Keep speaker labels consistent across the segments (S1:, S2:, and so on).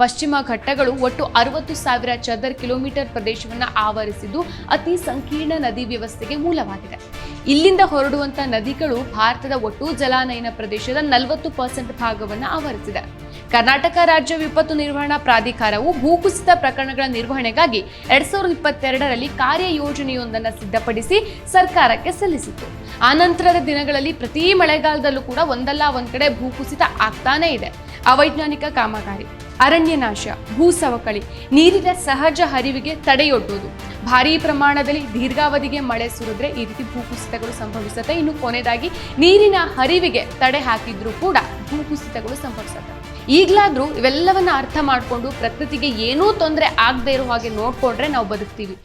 S1: ಪಶ್ಚಿಮ ಘಟ್ಟಗಳು ಒಟ್ಟು ಅರವತ್ತು ಸಾವಿರ ಚದರ್ ಕಿಲೋಮೀಟರ್ ಪ್ರದೇಶವನ್ನು ಆವರಿಸಿದ್ದು ಅತಿ ಸಂಕೀರ್ಣ ನದಿ ವ್ಯವಸ್ಥೆಗೆ ಮೂಲವಾಗಿದೆ. ಇಲ್ಲಿಂದ ಹೊರಡುವಂತಹ ನದಿಗಳು ಭಾರತದ ಒಟ್ಟು ಜಲಾನಯನ ಪ್ರದೇಶದ ನಲವತ್ತು ಪರ್ಸೆಂಟ್ ಭಾಗವನ್ನು ಆವರಿಸಿದೆ. ಕರ್ನಾಟಕ ರಾಜ್ಯ ವಿಪತ್ತು ನಿರ್ವಹಣಾ ಪ್ರಾಧಿಕಾರವು ಭೂಕುಸಿತ ಪ್ರಕರಣಗಳ ನಿರ್ವಹಣೆಗಾಗಿ ಎರಡ್ ಸಾವಿರದ ಇಪ್ಪತ್ತೆರಡರಲ್ಲಿ ಕಾರ್ಯಯೋಜನೆಯೊಂದನ್ನು ಸಿದ್ಧಪಡಿಸಿ ಸರ್ಕಾರಕ್ಕೆ ಸಲ್ಲಿಸಿತು ಆನಂತರದ ದಿನಗಳಲ್ಲಿ ಪ್ರತಿ ಮಳೆಗಾಲದಲ್ಲೂ ಕೂಡ ಒಂದಲ್ಲ ಒಂದ್ ಕಡೆ ಭೂಕುಸಿತ ಆಗ್ತಾನೇ ಇದೆ. ಅವೈಜ್ಞಾನಿಕ ಕಾಮಗಾರಿ ಅರಣ್ಯ ನಾಶ ಭೂ ಸವಕಳಿ ನೀರಿನ ಸಹಜ ಹರಿವಿಗೆ ತಡೆಯೊಡ್ಡೋದು ಭಾರೀ ಪ್ರಮಾಣದಲ್ಲಿ ದೀರ್ಘಾವಧಿಗೆ ಮಳೆ ಸುರಿದ್ರೆ ಈ ರೀತಿ ಭೂಕುಸಿತಗಳು ಸಂಭವಿಸುತ್ತೆ. ಇನ್ನು ಕೊನೆಯದಾಗಿ ನೀರಿನ ಹರಿವಿಗೆ ತಡೆ ಹಾಕಿದ್ರೂ ಕೂಡ ಭೂಕುಸಿತಗಳು ಸಂಭವಿಸುತ್ತೆ. ಈಗಲಾದರೂ ಇವೆಲ್ಲವನ್ನ ಅರ್ಥ ಮಾಡಿಕೊಂಡು ಪ್ರಕೃತಿಗೆ ಏನೂ ತೊಂದರೆ ಆಗದೆ ಇರೋ ಹಾಗೆ ನೋಡ್ಕೊಂಡ್ರೆ ನಾವು ಬದುಕ್ತೀವಿ.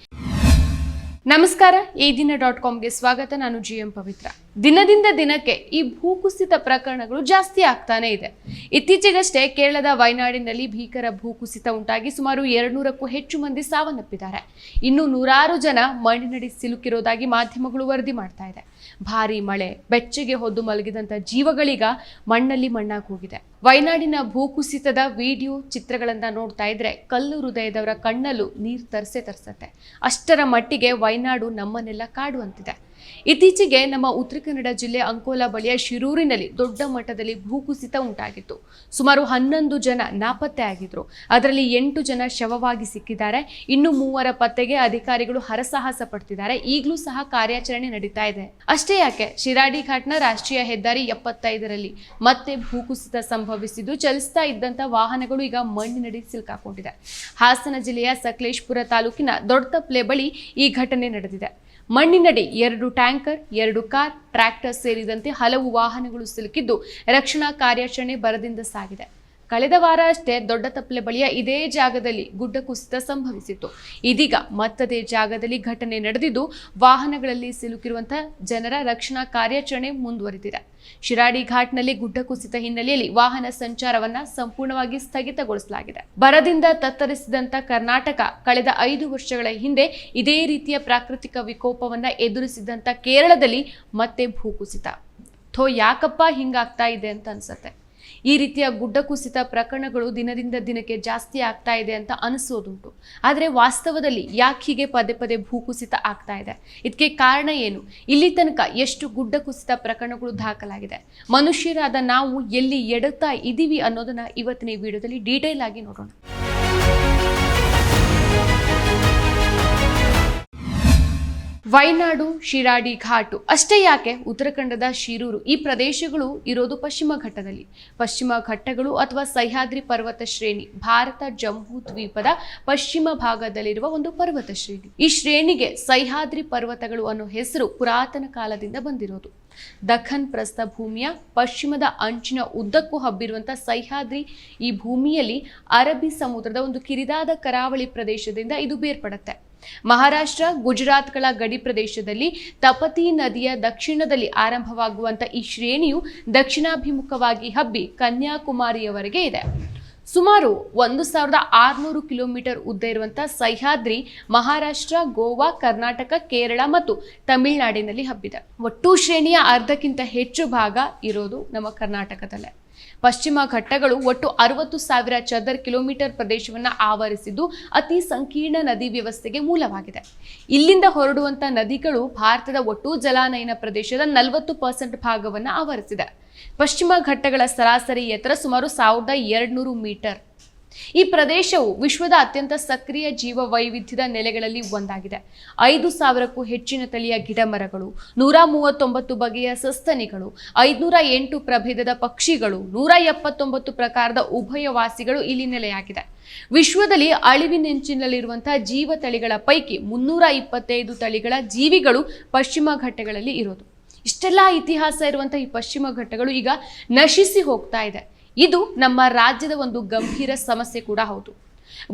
S1: ನಮಸ್ಕಾರ. ಈ ದಿನ ಡಾಟ್ ಕಾಮ್ಗೆ ಸ್ವಾಗತ. ನಾನು ಜಿ ಎಂ ಪವಿತ್ರ. ದಿನದಿಂದ ದಿನಕ್ಕೆ ಈ ಭೂಕುಸಿತ ಪ್ರಕರಣಗಳು ಜಾಸ್ತಿ ಆಗ್ತಾನೆ ಇದೆ. ಇತ್ತೀಚೆಗಷ್ಟೇ ಕೇರಳದ ವಯನಾಡಿನಲ್ಲಿ ಭೀಕರ ಭೂಕುಸಿತ ಉಂಟಾಗಿ ಸುಮಾರು ಎರಡ್ನೂರಕ್ಕೂ ಹೆಚ್ಚು ಮಂದಿ ಸಾವನ್ನಪ್ಪಿದ್ದಾರೆ. ಇನ್ನು ನೂರಾರು ಜನ ಮಣ್ಣಿನಡಿ ಸಿಲುಕಿರೋದಾಗಿ ಮಾಧ್ಯಮಗಳು ವರದಿ ಮಾಡ್ತಾ ಇದೆ. ಭಾರಿ ಮಳೆ, ಬೆಚ್ಚಗೆ ಹೊದ್ದು ಮಲಗಿದಂತ ಜೀವಗಳೀಗ ಮಣ್ಣಲ್ಲಿ ಮಣ್ಣಾಗಿ ಹೋಗಿದೆ. ವಯನಾಡಿನ ಭೂಕುಸಿತದ ವಿಡಿಯೋ ಚಿತ್ರಗಳನ್ನ ನೋಡ್ತಾ ಇದ್ರೆ ಕಲ್ಲು ಹೃದಯದವರ ಕಣ್ಣಲ್ಲೂ ನೀರು ತರಿಸೇ ತರಿಸತ್ತೆ. ಅಷ್ಟರ ಮಟ್ಟಿಗೆ ವಯನಾಡು ನಮ್ಮನ್ನೆಲ್ಲ ಕಾಡುವಂತಿದೆ. ಇತ್ತೀಚೆಗೆ ನಮ್ಮ ಉತ್ತರ ಕನ್ನಡ ಜಿಲ್ಲೆ ಅಂಕೋಲಾ ಬಳಿಯ ಶಿರೂರಿನಲ್ಲಿ ದೊಡ್ಡ ಮಟ್ಟದಲ್ಲಿ ಭೂಕುಸಿತ ಉಂಟಾಗಿತ್ತು. ಸುಮಾರು ಹನ್ನೊಂದು ಜನ ನಾಪತ್ತೆ ಆಗಿದ್ರು. ಅದರಲ್ಲಿ ಎಂಟು ಜನ ಶವವಾಗಿ ಸಿಕ್ಕಿದ್ದಾರೆ. ಇನ್ನು ಮೂವರ ಪತ್ತೆಗೆ ಅಧಿಕಾರಿಗಳು ಹರಸಾಹಸ ಪಡ್ತಿದ್ದಾರೆ. ಈಗಲೂ ಸಹ ಕಾರ್ಯಾಚರಣೆ ನಡೀತಾ ಇದೆ. ಅಷ್ಟೇ ಯಾಕೆ, ಶಿರಾಡಿ ಘಾಟ್ನ ರಾಷ್ಟ್ರೀಯ ಹೆದ್ದಾರಿ ಎಪ್ಪತ್ತೈದರಲ್ಲಿ ಮತ್ತೆ ಭೂಕುಸಿತ ಸಂಭವಿಸಿದ್ದು ಚಲಿಸ್ತಾ ಇದ್ದಂತ ವಾಹನಗಳು ಈಗ ಮಣ್ಣಿನಡಿ ಸಿಲುಕಾಕೊಂಡಿದೆ. ಹಾಸನ ಜಿಲ್ಲೆಯ ಸಕಲೇಶ್ಪುರ ತಾಲೂಕಿನ ದೊಡ್ಡ ಪ್ಲೆ ಬಳಿ ಈ ಘಟನೆ ನಡೆದಿದೆ. ಮಣ್ಣಿನಡಿ ಎರಡು ಟ್ಯಾಂಕರ್ ಎರಡು ಕಾರ್ ಟ್ರ್ಯಾಕ್ಟರ್ ಸೇರಿದಂತೆ ಹಲವು ವಾಹನಗಳು ಸಿಲುಕಿದ್ದು ರಕ್ಷಣಾ ಕಾರ್ಯಾಚರಣೆ ಬರದಿಂದ ಸಾಗಿದೆ. ಕಳೆದ ವಾರ ಅಷ್ಟೇ ದೊಡ್ಡ ತಪ್ಪಲೆ ಬಳಿಯ ಇದೇ ಜಾಗದಲ್ಲಿ ಗುಡ್ಡ ಕುಸಿತ ಸಂಭವಿಸಿತ್ತು. ಇದೀಗ ಮತ್ತದೇ ಜಾಗದಲ್ಲಿ ಘಟನೆ ನಡೆದಿದ್ದು, ವಾಹನಗಳಲ್ಲಿ ಸಿಲುಕಿರುವಂತಹ ಜನರ ರಕ್ಷಣಾ ಕಾರ್ಯಾಚರಣೆ ಮುಂದುವರೆದಿದೆ. ಶಿರಾಡಿ ಘಾಟ್ನಲ್ಲಿ ಗುಡ್ಡ ಕುಸಿತ ಹಿನ್ನೆಲೆಯಲ್ಲಿ ವಾಹನ ಸಂಚಾರವನ್ನ ಸಂಪೂರ್ಣವಾಗಿ ಸ್ಥಗಿತಗೊಳಿಸಲಾಗಿದೆ. ಬರದಿಂದ ತತ್ತರಿಸಿದಂತ ಕರ್ನಾಟಕ ಕಳೆದ ಐದು ವರ್ಷಗಳ ಹಿಂದೆ ಇದೇ ರೀತಿಯ ಪ್ರಾಕೃತಿಕ ವಿಕೋಪವನ್ನ ಎದುರಿಸಿದಂತ ಕೇರಳದಲ್ಲಿ ಮತ್ತೆ ಭೂಕುಸಿತ. ಥೋ, ಯಾಕಪ್ಪ ಹಿಂಗಾಗ್ತಾ ಇದೆ ಅಂತ ಅನ್ಸತ್ತೆ. ಈ ರೀತಿಯ ಗುಡ್ಡ ಕುಸಿತ ಪ್ರಕರಣಗಳು ದಿನದಿಂದ ದಿನಕ್ಕೆ ಜಾಸ್ತಿ ಆಗ್ತಾ ಇದೆ ಅಂತ ಅನಿಸೋದುಂಟು. ಆದರೆ ವಾಸ್ತವದಲ್ಲಿ ಯಾಕೆ ಹೀಗೆ ಪದೇ ಪದೇ ಭೂಕುಸಿತ ಆಗ್ತಾ ಇದೆ? ಇದಕ್ಕೆ ಕಾರಣ ಏನು? ಇಲ್ಲಿ ತನಕ ಎಷ್ಟು ಗುಡ್ಡ ಕುಸಿತ ಪ್ರಕರಣಗಳು ದಾಖಲಾಗಿದೆ. ಮನುಷ್ಯರಾದ ನಾವು ಎಲ್ಲಿ ಎಡುತ್ತಾ ಇದ್ದೀವಿ ಅನ್ನೋದನ್ನ ಇವತ್ತಿನ ವಿಡಿಯೋದಲ್ಲಿ ಡೀಟೇಲ್ ಆಗಿ ನೋಡೋಣ. ವಯನಾಡು ಶಿರಾಡಿ ಘಾಟು. ಅಷ್ಟೇ ಯಾಕೆ? ಉತ್ತರಾಖಂಡದ ಶಿರೂರು. ಈ ಪ್ರದೇಶಗಳು ಇರೋದು ಪಶ್ಚಿಮ ಘಟ್ಟದಲ್ಲಿ. ಪಶ್ಚಿಮ ಘಟ್ಟಗಳು ಅಥವಾ ಸಹ್ಯಾದ್ರಿ ಪರ್ವತ ಶ್ರೇಣಿ. ಭಾರತ ಜಂಬೂ ದ್ವೀಪದ ಪಶ್ಚಿಮ ಭಾಗದಲ್ಲಿರುವ ಒಂದು ಪರ್ವತ ಶ್ರೇಣಿ. ಈ ಶ್ರೇಣಿಗೆ ಸಹ್ಯಾದ್ರಿ ಪರ್ವತಗಳು ಅನ್ನೋ ಹೆಸರು ಪುರಾತನ ಕಾಲದಿಂದ ಬಂದಿರೋದು. ದಖನ್ ಪ್ರಸ್ಥಭೂಮಿಯ ಪಶ್ಚಿಮದ ಅಂಚಿನ ಉದ್ದಕ್ಕೂ ಹಬ್ಬಿರುವಂಥ ಸಹ್ಯಾದ್ರಿ ಈ ಭೂಮಿಯಲ್ಲಿ ಅರಬ್ಬಿ ಸಮುದ್ರದ ಒಂದು ಕಿರಿದಾದ ಕರಾವಳಿ ಪ್ರದೇಶದಿಂದ ಇದು ಬೇರ್ಪಡುತ್ತೆ. ಮಹಾರಾಷ್ಟ್ರ, ಗುಜರಾತ್ಗಳ ಗಡಿ ಪ್ರದೇಶದಲ್ಲಿ ತಪತಿ ನದಿಯ ದಕ್ಷಿಣದಲ್ಲಿ ಆರಂಭವಾಗುವಂತ ಈ ಶ್ರೇಣಿಯು ದಕ್ಷಿಣಾಭಿಮುಖವಾಗಿ ಹಬ್ಬಿ ಕನ್ಯಾಕುಮಾರಿಯವರೆಗೆ ಇದೆ. ಸುಮಾರು ಒಂದು ಸಾವಿರದ ಆರುನೂರು ಕಿಲೋಮೀಟರ್ ಉದ್ದ ಇರುವಂಥ ಸಹ್ಯಾದ್ರಿ ಮಹಾರಾಷ್ಟ್ರ, ಗೋವಾ, ಕರ್ನಾಟಕ, ಕೇರಳ ಮತ್ತು ತಮಿಳುನಾಡಿನಲ್ಲಿ ಹಬ್ಬಿದೆ. ಒಟ್ಟು ಶ್ರೇಣಿಯ ಅರ್ಧಕ್ಕಿಂತ ಹೆಚ್ಚು ಭಾಗ ಇರೋದು ನಮ್ಮ ಕರ್ನಾಟಕದಲ್ಲೇ. ಪಶ್ಚಿಮ ಘಟ್ಟಗಳು ಒಟ್ಟು ಅರವತ್ತು ಸಾವಿರ ಚದರ್ ಕಿಲೋಮೀಟರ್ ಪ್ರದೇಶವನ್ನು ಆವರಿಸಿದ್ದು ಅತಿ ಸಂಕೀರ್ಣ ನದಿ ವ್ಯವಸ್ಥೆಗೆ ಮೂಲವಾಗಿದೆ. ಇಲ್ಲಿಂದ ಹೊರಡುವಂತ ನದಿಗಳು ಭಾರತದ ಒಟ್ಟು ಜಲಾನಯನ ಪ್ರದೇಶದ ನಲವತ್ತು ಪರ್ಸೆಂಟ್ ಭಾಗವನ್ನು ಆವರಿಸಿದೆ. ಪಶ್ಚಿಮ ಘಟ್ಟಗಳ ಸರಾಸರಿ ಎತ್ತರ ಸುಮಾರು ಸಾವಿರದ ಎರಡ್ನೂರು ಮೀಟರ್. ಈ ಪ್ರದೇಶವು ವಿಶ್ವದ ಅತ್ಯಂತ ಸಕ್ರಿಯ ಜೀವ ವೈವಿಧ್ಯದ ನೆಲೆಗಳಲ್ಲಿ ಒಂದಾಗಿದೆ. ಐದು ಸಾವಿರಕ್ಕೂ ಹೆಚ್ಚಿನ ತಳಿಯ ಗಿಡಮರಗಳು, ನೂರ ಮೂವತ್ತೊಂಬತ್ತು ಬಗೆಯ ಸಸ್ತನಿಗಳು, ಐದುನೂರ ಎಂಟು ಪ್ರಭೇದದ ಪಕ್ಷಿಗಳು, ನೂರ ಎಪ್ಪತ್ತೊಂಬತ್ತು ಪ್ರಕಾರದ ಉಭಯವಾಸಿಗಳು ಇಲ್ಲಿ ನೆಲೆಯಾಗಿದೆ. ವಿಶ್ವದಲ್ಲಿ ಅಳಿವಿನೆಂಚಿನಲ್ಲಿರುವಂತಹ ಜೀವ ತಳಿಗಳ ಪೈಕಿ ಮುನ್ನೂರ ಇಪ್ಪತ್ತೈದು ತಳಿಗಳ ಜೀವಿಗಳು ಪಶ್ಚಿಮ ಘಟ್ಟಗಳಲ್ಲಿ ಇರೋದು. ಇಷ್ಟೆಲ್ಲ ಇತಿಹಾಸ ಇರುವಂತಹ ಈ ಪಶ್ಚಿಮ ಘಟ್ಟಗಳು ಈಗ ನಶಿಸಿ ಹೋಗ್ತಾ ಇದೆ. ಇದು ನಮ್ಮ ರಾಜ್ಯದ ಒಂದು ಗಂಭೀರ ಸಮಸ್ಯೆ ಕೂಡ ಹೌದು.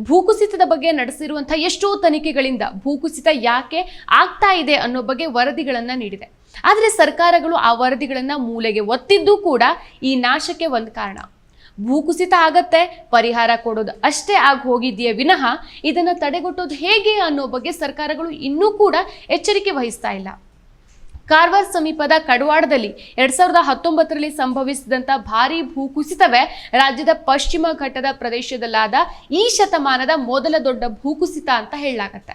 S1: ಭೂಕುಸಿತದ ಬಗ್ಗೆ ನಡೆಸಿರುವಂತಹ ಎಷ್ಟೋ ತನಿಖೆಗಳಿಂದ ಭೂಕುಸಿತ ಯಾಕೆ ಆಗ್ತಾ ಇದೆ ಅನ್ನೋ ಬಗ್ಗೆ ವರದಿಗಳನ್ನ ನೀಡಿದೆ. ಆದರೆ ಸರ್ಕಾರಗಳು ಆ ವರದಿಗಳನ್ನ ಮೂಲೆಗೆ ಒತ್ತಿದ್ದು ಕೂಡ ಈ ನಾಶಕ್ಕೆ ಒಂದು ಕಾರಣ. ಭೂಕುಸಿತ ಆಗತ್ತೆ, ಪರಿಹಾರ ಕೊಡೋದು ಅಷ್ಟೇ ಆಗಿ ಹೋಗಿದೆಯೇ ವಿನಃ ಇದನ್ನು ತಡೆಗಟ್ಟೋದು ಹೇಗೆ ಅನ್ನೋ ಬಗ್ಗೆ ಸರ್ಕಾರಗಳು ಇನ್ನೂ ಕೂಡ ಎಚ್ಚರಿಕೆ ವಹಿಸ್ತಾ ಇಲ್ಲ. ಕಾರವಾರ ಸಮೀಪದ ಕಡವಾಡದಲ್ಲಿ ಎರಡ್ ಸಾವಿರದ ಹತ್ತೊಂಬತ್ತರಲ್ಲಿ ಸಂಭವಿಸಿದಂತ ಭಾರಿ ಭೂಕುಸಿತವೇ ರಾಜ್ಯದ ಪಶ್ಚಿಮ ಘಟ್ಟದ ಪ್ರದೇಶದಲ್ಲಾದ ಈ ಶತಮಾನದ ಮೊದಲ ದೊಡ್ಡ ಭೂಕುಸಿತ ಅಂತ ಹೇಳಲಾಗತ್ತೆ.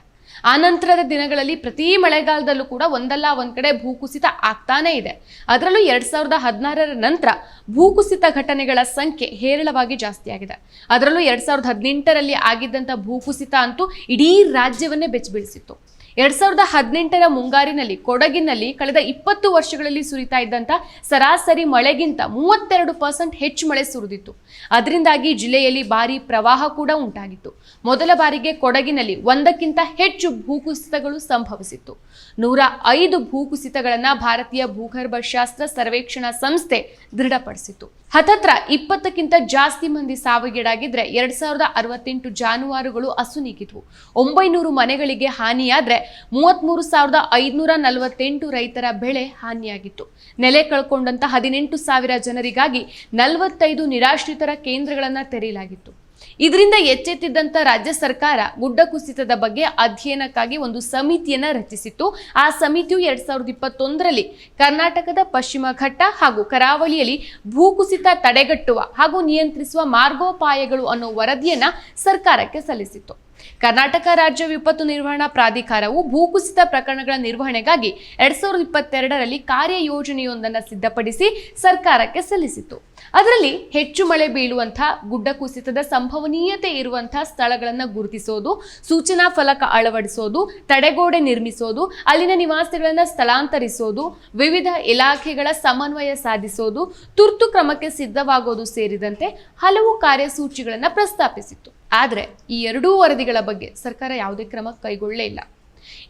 S1: ಆನಂತರದ ದಿನಗಳಲ್ಲಿ ಪ್ರತಿ ಮಳೆಗಾಲದಲ್ಲೂ ಕೂಡ ಒಂದಲ್ಲ ಒಂದ್ ಕಡೆ ಭೂಕುಸಿತ ಆಗ್ತಾನೇ ಇದೆ. ಅದರಲ್ಲೂ ಎರಡ್ ಸಾವಿರದ ಹದಿನಾರರ ನಂತರ ಭೂಕುಸಿತ ಘಟನೆಗಳ ಸಂಖ್ಯೆ ಹೇರಳವಾಗಿ ಜಾಸ್ತಿ ಆಗಿದೆ. ಅದರಲ್ಲೂ ಎರಡ್ ಸಾವಿರದ ಹದಿನೆಂಟರಲ್ಲಿ ಆಗಿದ್ದಂಥ ಭೂಕುಸಿತ ಅಂತೂ ಇಡೀ ರಾಜ್ಯವನ್ನೇ ಬೆಚ್ಚಿಬೀಳಿಸಿತ್ತು. ಎರಡ್ ಸಾವಿರದ ಹದಿನೆಂಟರ ಮುಂಗಾರಿನಲ್ಲಿ ಕೊಡಗಿನಲ್ಲಿ ಕಳೆದ ಇಪ್ಪತ್ತು ವರ್ಷಗಳಲ್ಲಿ ಸುರಿತಾ ಇದ್ದಂತ ಸರಾಸರಿ ಮಳೆಗಿಂತ ಮೂವತ್ತೆರಡು ಪರ್ಸೆಂಟ್ ಹೆಚ್ಚು ಮಳೆ ಸುರಿದಿತ್ತು. ಅದರಿಂದಾಗಿ ಜಿಲ್ಲೆಯಲ್ಲಿ ಭಾರಿ ಪ್ರವಾಹ ಕೂಡ ಉಂಟಾಗಿತ್ತು. ಮೊದಲ ಬಾರಿಗೆ ಕೊಡಗಿನಲ್ಲಿ ಒಂದಕ್ಕಿಂತ ಹೆಚ್ಚು ಭೂಕುಸಿತಗಳು ಸಂಭವಿಸಿತ್ತು. ನೂರ ಐದು ಭೂಕುಸಿತಗಳನ್ನ ಭಾರತೀಯ ಭೂಗರ್ಭಶಾಸ್ತ್ರ ಸರ್ವೇಕ್ಷಣಾ ಸಂಸ್ಥೆ ದೃಢಪಡಿಸಿತು ಹತ್ತತ್ರ ಇಪ್ಪತ್ತಕ್ಕಿಂತ ಜಾಸ್ತಿ ಮಂದಿ ಸಾವಿಗೀಡಾಗಿದ್ರೆ ಎರಡ್ ಸಾವಿರದ ಅರವತ್ತೆಂಟು ಜಾನುವಾರುಗಳು ಅಸುನೀಗಿದ್ವು. ಒಂಬೈನೂರು ಮನೆಗಳಿಗೆ ಹಾನಿಯಾದ್ರೆ ಮೂವತ್ಮೂರು ಸಾವಿರದ ಐದುನೂರ ನಲವತ್ತೆಂಟು ರೈತರ ಬೆಳೆ ಹಾನಿಯಾಗಿತ್ತು. ನೆಲೆ ಕಳ್ಕೊಂಡಂತ ಹದಿನೆಂಟು ಸಾವಿರ ಜನರಿಗಾಗಿ ನಲವತ್ತೈದು ನಿರಾಶ್ರಿತರ ಕೇಂದ್ರಗಳನ್ನ ತೆರೆಯಲಾಗಿತ್ತು. ಇದರಿಂದ ಎಚ್ಚೆತ್ತಿದ್ದಂತ ರಾಜ್ಯ ಸರ್ಕಾರ ಗುಡ್ಡ ಕುಸಿತದ ಬಗ್ಗೆ ಅಧ್ಯಯನಕ್ಕಾಗಿ ಒಂದು ಸಮಿತಿಯನ್ನ ರಚಿಸಿತ್ತು. ಆ ಸಮಿತಿಯು ಎರಡ್ ಸಾವಿರದ ಇಪ್ಪತ್ತೊಂದರಲ್ಲಿ ಕರ್ನಾಟಕದ ಪಶ್ಚಿಮ ಘಟ್ಟ ಹಾಗೂ ಕರಾವಳಿಯಲ್ಲಿ ಭೂಕುಸಿತ ತಡೆಗಟ್ಟುವ ಹಾಗೂ ನಿಯಂತ್ರಿಸುವ ಮಾರ್ಗೋಪಾಯಗಳು ಅನ್ನೋ ವರದಿಯನ್ನ ಸರ್ಕಾರಕ್ಕೆ ಸಲ್ಲಿಸಿತ್ತು. ಕರ್ನಾಟಕ ರಾಜ್ಯ ವಿಪತ್ತು ನಿರ್ವಹಣಾ ಪ್ರಾಧಿಕಾರವು ಭೂಕುಸಿತ ಪ್ರಕರಣಗಳ ನಿರ್ವಹಣೆಗಾಗಿ ಎರಡ್ ಸಾವಿರದ ಇಪ್ಪತ್ತೆರಡರಲ್ಲಿ ಕಾರ್ಯಯೋಜನೆಯೊಂದನ್ನು ಸಿದ್ಧಪಡಿಸಿ ಸರ್ಕಾರಕ್ಕೆ ಸಲ್ಲಿಸಿತು ಅದರಲ್ಲಿ ಹೆಚ್ಚು ಮಳೆ ಬೀಳುವಂತಹ ಗುಡ್ಡ ಕುಸಿತದ ಸಂಭವನೀಯತೆ ಇರುವಂತಹ ಸ್ಥಳಗಳನ್ನು ಗುರುತಿಸೋದು, ಸೂಚನಾ ಫಲಕ ಅಳವಡಿಸೋದು, ತಡೆಗೋಡೆ ನಿರ್ಮಿಸೋದು, ಅಲ್ಲಿನ ನಿವಾಸಿಗಳನ್ನು ಸ್ಥಳಾಂತರಿಸೋದು, ವಿವಿಧ ಇಲಾಖೆಗಳ ಸಮನ್ವಯ ಸಾಧಿಸೋದು, ತುರ್ತು ಕ್ರಮಕ್ಕೆ ಸಿದ್ಧವಾಗೋದು ಸೇರಿದಂತೆ ಹಲವು ಕಾರ್ಯಸೂಚಿಗಳನ್ನು ಪ್ರಸ್ತಾಪಿಸಿತ್ತು. ಆದರೆ ಈ ಎರಡೂ ವರದಿಗಳ ಬಗ್ಗೆ ಸರ್ಕಾರ ಯಾವುದೇ ಕ್ರಮ ಕೈಗೊಳ್ಳಲೇ ಇಲ್ಲ.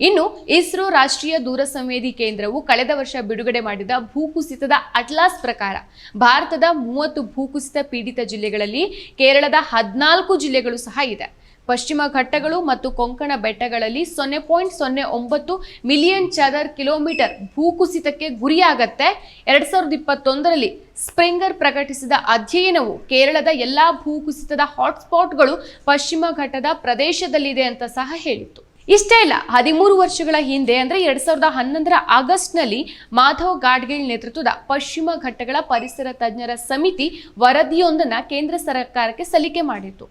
S1: ಇನ್ನು ಇಸ್ರೋ ರಾಷ್ಟ್ರೀಯ ದೂರ ಸಂವೇದಿ ಕೇಂದ್ರವು ಕಳೆದ ವರ್ಷ ಬಿಡುಗಡೆ ಮಾಡಿದ ಭೂಕುಸಿತದ ಅಟ್ಲಾಸ್ ಪ್ರಕಾರ ಭಾರತದ ಮೂವತ್ತು ಭೂಕುಸಿತ ಪೀಡಿತ ಜಿಲ್ಲೆಗಳಲ್ಲಿ ಕೇರಳದ ಹದಿನಾಲ್ಕು ಜಿಲ್ಲೆಗಳು ಸಹ ಇದೆ. ಪಶ್ಚಿಮ ಘಟ್ಟಗಳು ಮತ್ತು ಕೊಂಕಣ ಬೆಟ್ಟಗಳಲ್ಲಿ ಸೊನ್ನೆ ಪಾಯಿಂಟ್ ಸೊನ್ನೆ ಒಂಬತ್ತು ಮಿಲಿಯನ್ ಚದರ್ ಕಿಲೋಮೀಟರ್ ಭೂಕುಸಿತಕ್ಕೆ ಗುರಿಯಾಗತ್ತೆ. ಎರಡ್ ಸಾವಿರದ ಇಪ್ಪತ್ತೊಂದರಲ್ಲಿ ಸ್ಪ್ರಿಂಗರ್ ಪ್ರಕಟಿಸಿದ ಅಧ್ಯಯನವು ಕೇರಳದ ಎಲ್ಲಾ ಭೂಕುಸಿತದ ಹಾಟ್ಸ್ಪಾಟ್ಗಳು ಪಶ್ಚಿಮ ಘಟ್ಟದ ಪ್ರದೇಶದಲ್ಲಿದೆ ಅಂತ ಸಹ ಹೇಳಿತ್ತು. ಇಷ್ಟೇ ಇಲ್ಲ, ಹದಿಮೂರು ವರ್ಷಗಳ ಹಿಂದೆ ಅಂದ್ರೆ ಎರಡ್ ಸಾವಿರದ ಹನ್ನೊಂದರ ಆಗಸ್ಟ್ನಲ್ಲಿ ಮಾಧವ್ ಗಾಡ್ಗಿಲ್ ನೇತೃತ್ವದ ಪಶ್ಚಿಮ ಘಟ್ಟಗಳ ಪರಿಸರ ತಜ್ಞರ ಸಮಿತಿ ವರದಿಯೊಂದನ್ನ ಕೇಂದ್ರ ಸರ್ಕಾರಕ್ಕೆ ಸಲ್ಲಿಕೆ ಮಾಡಿತ್ತು.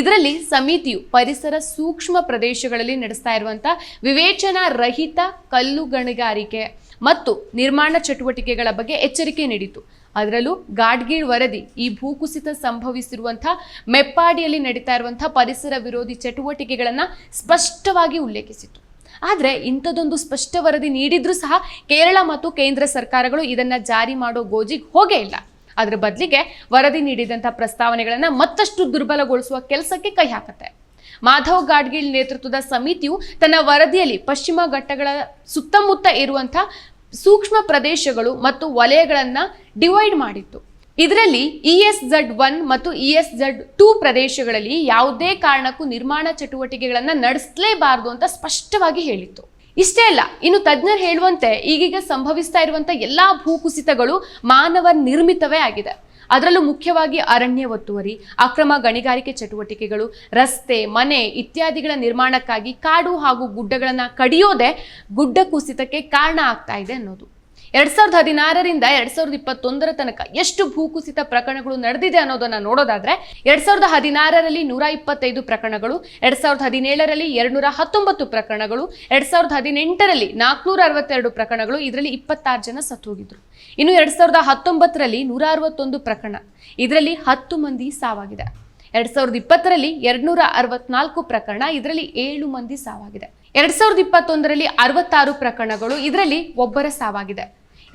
S1: ಇದರಲ್ಲಿ ಸಮಿತಿಯು ಪರಿಸರ ಸೂಕ್ಷ್ಮ ಪ್ರದೇಶಗಳಲ್ಲಿ ನಡೆಸ್ತಾ ಇರುವಂತಹ ವಿವೇಚನಾ ರಹಿತ ಕಲ್ಲು ಗಣಿಗಾರಿಕೆ ಮತ್ತು ನಿರ್ಮಾಣ ಚಟುವಟಿಕೆಗಳ ಬಗ್ಗೆ ಎಚ್ಚರಿಕೆ ನೀಡಿತು ಅದರಲ್ಲೂ ಗಾಡ್ಗೀಳ್ ವರದಿ, ಈ ಭೂಕುಸಿತ ಸಂಭವಿಸಿರುವಂತಹ ಮೆಪ್ಪಾಡಿಯಲ್ಲಿ ನಡೀತಾ ಇರುವಂತಹ ಪರಿಸರ ವಿರೋಧಿ ಚಟುವಟಿಕೆಗಳನ್ನು ಸ್ಪಷ್ಟವಾಗಿ ಉಲ್ಲೇಖಿಸಿತು ಆದರೆ ಇಂಥದ್ದೊಂದು ಸ್ಪಷ್ಟ ವರದಿ ನೀಡಿದ್ರೂ ಸಹ ಕೇರಳ ಮತ್ತು ಕೇಂದ್ರ ಸರ್ಕಾರಗಳು ಇದನ್ನ ಜಾರಿ ಮಾಡೋ ಗೋಜಿಗೆ ಹೋಗೇ ಇಲ್ಲ. ಅದರ ಬದಲಿಗೆ ವರದಿ ನೀಡಿದಂಥ ಪ್ರಸ್ತಾವನೆಗಳನ್ನು ಮತ್ತಷ್ಟು ದುರ್ಬಲಗೊಳಿಸುವ ಕೆಲಸಕ್ಕೆ ಕೈ ಹಾಕುತ್ತೆ. ಮಾಧವ್ ಗಾಡ್ಗಿಲ್ ನೇತೃತ್ವದ ಸಮಿತಿಯು ತನ್ನ ವರದಿಯಲ್ಲಿ ಪಶ್ಚಿಮ ಘಟ್ಟಗಳ ಸುತ್ತಮುತ್ತ ಇರುವಂಥ ಸೂಕ್ಷ್ಮ ಪ್ರದೇಶಗಳು ಮತ್ತು ವಲಯಗಳನ್ನ ಡಿವೈಡ್ ಮಾಡಿತ್ತು. ಇದರಲ್ಲಿ ಇ ಎಸ್ ಜಡ್ ಒನ್ ಮತ್ತು ಇ ಎಸ್ ಝಡ್ ಟೂ ಪ್ರದೇಶಗಳಲ್ಲಿ ಯಾವುದೇ ಕಾರಣಕ್ಕೂ ನಿರ್ಮಾಣ ಚಟುವಟಿಕೆಗಳನ್ನ ನಡೆಸಲೇಬಾರದು ಅಂತ ಸ್ಪಷ್ಟವಾಗಿ ಹೇಳಿತ್ತು. ಇಷ್ಟೇ ಅಲ್ಲ, ಇನ್ನು ತಜ್ಞರು ಹೇಳುವಂತೆ ಈಗೀಗ ಸಂಭವಿಸ್ತಾ ಇರುವಂತಹ ಎಲ್ಲಾ ಭೂಕುಸಿತಗಳು ಮಾನವ ನಿರ್ಮಿತವೇ ಆಗಿದೆ. ಅದರಲ್ಲೂ ಮುಖ್ಯವಾಗಿ ಅರಣ್ಯ ಒತ್ತುವರಿ, ಅಕ್ರಮ ಗಣಿಗಾರಿಕೆ ಚಟುವಟಿಕೆಗಳು, ರಸ್ತೆ, ಮನೆ ಇತ್ಯಾದಿಗಳ ನಿರ್ಮಾಣಕ್ಕಾಗಿ ಕಾಡು ಹಾಗೂ ಗುಡ್ಡಗಳನ್ನು ಕಡಿಯೋದೇ ಗುಡ್ಡ ಕುಸಿತಕ್ಕೆ ಕಾರಣ ಆಗ್ತಾ ಇದೆ ಅನ್ನೋದು. ಎರಡ್ ಸಾವಿರದ ಹದಿನಾರರಿಂದ ಎರಡ್ ಸಾವಿರದ ಇಪ್ಪತ್ತೊಂದರ ತನಕ ಎಷ್ಟು ಭೂಕುಸಿತ ಪ್ರಕರಣಗಳು ನಡೆದಿದೆ ಅನ್ನೋದನ್ನ ನೋಡೋದಾದ್ರೆ ಎರಡ್ ಸಾವಿರದ ಹದಿನಾರರಲ್ಲಿ ನೂರ ಇಪ್ಪತ್ತೈದು ಪ್ರಕರಣಗಳು, ಎರಡ್ ಸಾವಿರದ ಹದಿನೇಳರಲ್ಲಿ ಎರಡ್ನೂರ ಹತ್ತೊಂಬತ್ತು ಪ್ರಕರಣಗಳು, ಎರಡ್ ಸಾವಿರದ ಹದಿನೆಂಟರಲ್ಲಿ ನಾಲ್ಕುನೂರ ಅರವತ್ತೆರಡು ಪ್ರಕರಣಗಳು, ಇದರಲ್ಲಿ ಇಪ್ಪತ್ತಾರು ಜನ ಸತ್ತೋಗಿದ್ರು. ಇನ್ನು ಎರಡ್ ಸಾವಿರದ ಹತ್ತೊಂಬತ್ತರಲ್ಲಿ ನೂರ ಅರವತ್ತೊಂದು ಪ್ರಕರಣ, ಇದರಲ್ಲಿ ಹತ್ತು ಮಂದಿ ಸಾವಾಗಿದೆ. ಎರಡ್ ಸಾವಿರದ ಇಪ್ಪತ್ತರಲ್ಲಿ ಎರಡ್ನೂರ ಅರವತ್ನಾಲ್ಕು ಪ್ರಕರಣ, ಇದರಲ್ಲಿ ಏಳು ಮಂದಿ ಸಾವಾಗಿದೆ. ಎರಡ್ ಸಾವಿರದ ಇಪ್ಪತ್ತೊಂದರಲ್ಲಿ ಅರವತ್ತಾರು ಪ್ರಕರಣಗಳು, ಇದರಲ್ಲಿ ಒಬ್ಬರ ಸಾವಾಗಿದೆ.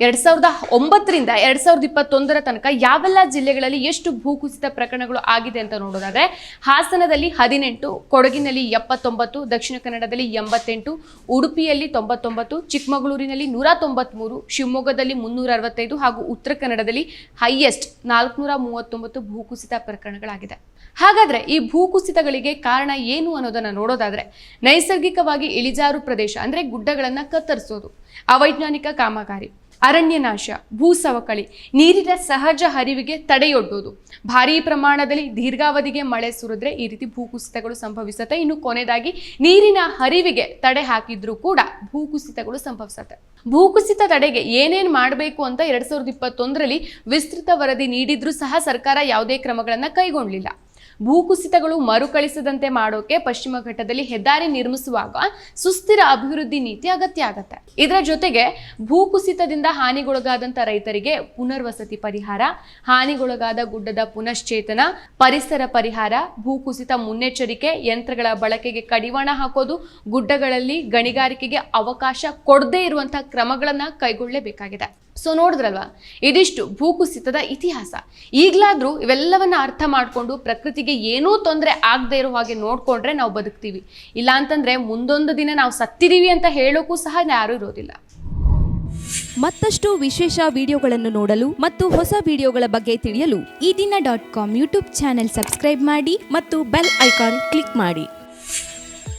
S1: ಎರಡ್ ಸಾವಿರದ ಒಂಬತ್ತರಿಂದ ಎರಡ್ ಸಾವಿರದ ಇಪ್ಪತ್ತೊಂದರ ತನಕ ಯಾವೆಲ್ಲ ಜಿಲ್ಲೆಗಳಲ್ಲಿ ಎಷ್ಟು ಭೂಕುಸಿತ ಪ್ರಕರಣಗಳು ಆಗಿದೆ ಅಂತ ನೋಡೋದಾದ್ರೆ, ಹಾಸನದಲ್ಲಿ ಹದಿನೆಂಟು, ಕೊಡಗಿನಲ್ಲಿ ಎಪ್ಪತ್ತೊಂಬತ್ತು, ದಕ್ಷಿಣ ಕನ್ನಡದಲ್ಲಿ ಎಂಬತ್ತೆಂಟು, ಉಡುಪಿಯಲ್ಲಿ ತೊಂಬತ್ತೊಂಬತ್ತು, ಚಿಕ್ಕಮಗಳೂರಿನಲ್ಲಿ ನೂರ ತೊಂಬತ್ಮೂರು ಶಿವಮೊಗ್ಗದಲ್ಲಿ ಮುನ್ನೂರ ಅರವತ್ತೈದು ಹಾಗೂ ಉತ್ತರ ಕನ್ನಡದಲ್ಲಿ ಹೈಯೆಸ್ಟ್ ನಾಲ್ಕುನೂರ ಮೂವತ್ತೊಂಬತ್ತು ಭೂಕುಸಿತ ಪ್ರಕರಣಗಳಾಗಿದೆ. ಹಾಗಾದ್ರೆ ಈ ಭೂಕುಸಿತಗಳಿಗೆ ಕಾರಣ ಏನು ಅನ್ನೋದನ್ನ ನೋಡೋದಾದ್ರೆ, ನೈಸರ್ಗಿಕವಾಗಿ ಇಳಿಜಾರು ಪ್ರದೇಶ ಅಂದ್ರೆ ಗುಡ್ಡಗಳನ್ನ ಕತ್ತರಿಸೋದು, ಅವೈಜ್ಞಾನಿಕ ಕಾಮಗಾರಿ. ಅರಣ್ಯನಾಶ, ಭೂಸವಕಳಿ, ನೀರಿನ ಸಹಜ ಹರಿವಿಗೆ ತಡೆಯೊಡ್ಡೋದು. ಭಾರೀ ಪ್ರಮಾಣದಲ್ಲಿ ದೀರ್ಘಾವಧಿಗೆ ಮಳೆ ಸುರಿದ್ರೆ ಈ ರೀತಿ ಭೂಕುಸಿತಗಳು ಸಂಭವಿಸುತ್ತೆ. ಇನ್ನು ಕೊನೆಯದಾಗಿ, ನೀರಿನ ಹರಿವಿಗೆ ತಡೆ ಹಾಕಿದ್ರೂ ಕೂಡ ಭೂಕುಸಿತಗಳು ಸಂಭವಿಸುತ್ತೆ. ಭೂಕುಸಿತ ತಡೆಗೆ ಏನೇನು ಮಾಡಬೇಕು ಅಂತ ಎರಡ್ ಸಾವಿರದ ಇಪ್ಪತ್ತೊಂದರಲ್ಲಿ ವಿಸ್ತೃತ ವರದಿ ನೀಡಿದ್ರೂ ಸಹ ಸರ್ಕಾರ ಯಾವುದೇ ಕ್ರಮಗಳನ್ನು ಕೈಗೊಂಡಿಲ್ಲ ಭೂಕುಸಿತಗಳು ಮರುಕಳಿಸದಂತೆ ಮಾಡೋಕೆ ಪಶ್ಚಿಮ ಘಟ್ಟದಲ್ಲಿ ಹೆದ್ದಾರಿ ನಿರ್ಮಿಸುವಾಗ ಸುಸ್ಥಿರ ಅಭಿವೃದ್ಧಿ ನೀತಿ ಅಗತ್ಯ ಆಗತ್ತೆ. ಇದರ ಜೊತೆಗೆ ಭೂಕುಸಿತದಿಂದ ಹಾನಿಗೊಳಗಾದಂತ ರೈತರಿಗೆ ಪುನರ್ವಸತಿ ಪರಿಹಾರ, ಹಾನಿಗೊಳಗಾದ ಗುಡ್ಡದ ಪುನಶ್ಚೇತನ, ಪರಿಸರ ಪರಿಹಾರ, ಭೂಕುಸಿತ ಮುನ್ನೆಚ್ಚರಿಕೆ, ಯಂತ್ರಗಳ ಬಳಕೆಗೆ ಕಡಿವಾಣ ಹಾಕೋದು, ಗುಡ್ಡಗಳಲ್ಲಿ ಗಣಿಗಾರಿಕೆಗೆ ಅವಕಾಶ ಕೊಡದೇ ಇರುವಂತಹ ಕ್ರಮಗಳನ್ನ ಕೈಗೊಳ್ಳಬೇಕಾಗಿದೆ. ಸೊ ನೋಡಿದ್ರಲ್ವಾ? ಇದಿಷ್ಟು ಭೂಕುಸಿತದ ಇತಿಹಾಸ. ಈಗಲಾದ್ರೂ ಇವೆಲ್ಲವನ್ನ ಅರ್ಥ ಮಾಡಿಕೊಂಡು ಪ್ರಕೃತಿಗೆ ಏನೂ ತೊಂದರೆ ಆಗದೆ ಇರೋ ಹಾಗೆ ನೋಡಿಕೊಂಡ್ರೆ ನಾವು ಬದುಕ್ತೀವಿ. ಇಲ್ಲ ಅಂತಂದ್ರೆ ಮುಂದೊಂದು ದಿನ ನಾವು ಸತ್ತಿದ್ದೀವಿ ಅಂತ ಹೇಳೋಕ್ಕೂ ಸಹ ಯಾರೂ ಇರೋದಿಲ್ಲ.
S2: ಮತ್ತಷ್ಟು ವಿಶೇಷ ವಿಡಿಯೋಗಳನ್ನು ನೋಡಲು ಮತ್ತು ಹೊಸ ವಿಡಿಯೋಗಳ ಬಗ್ಗೆ ತಿಳಿಯಲು
S3: Eedina dot com YouTube channel subscribe ಮಾಡಿ
S2: ಮತ್ತು ಬೆಲ್ ಐಕಾನ್ ಕ್ಲಿಕ್ ಮಾಡಿ.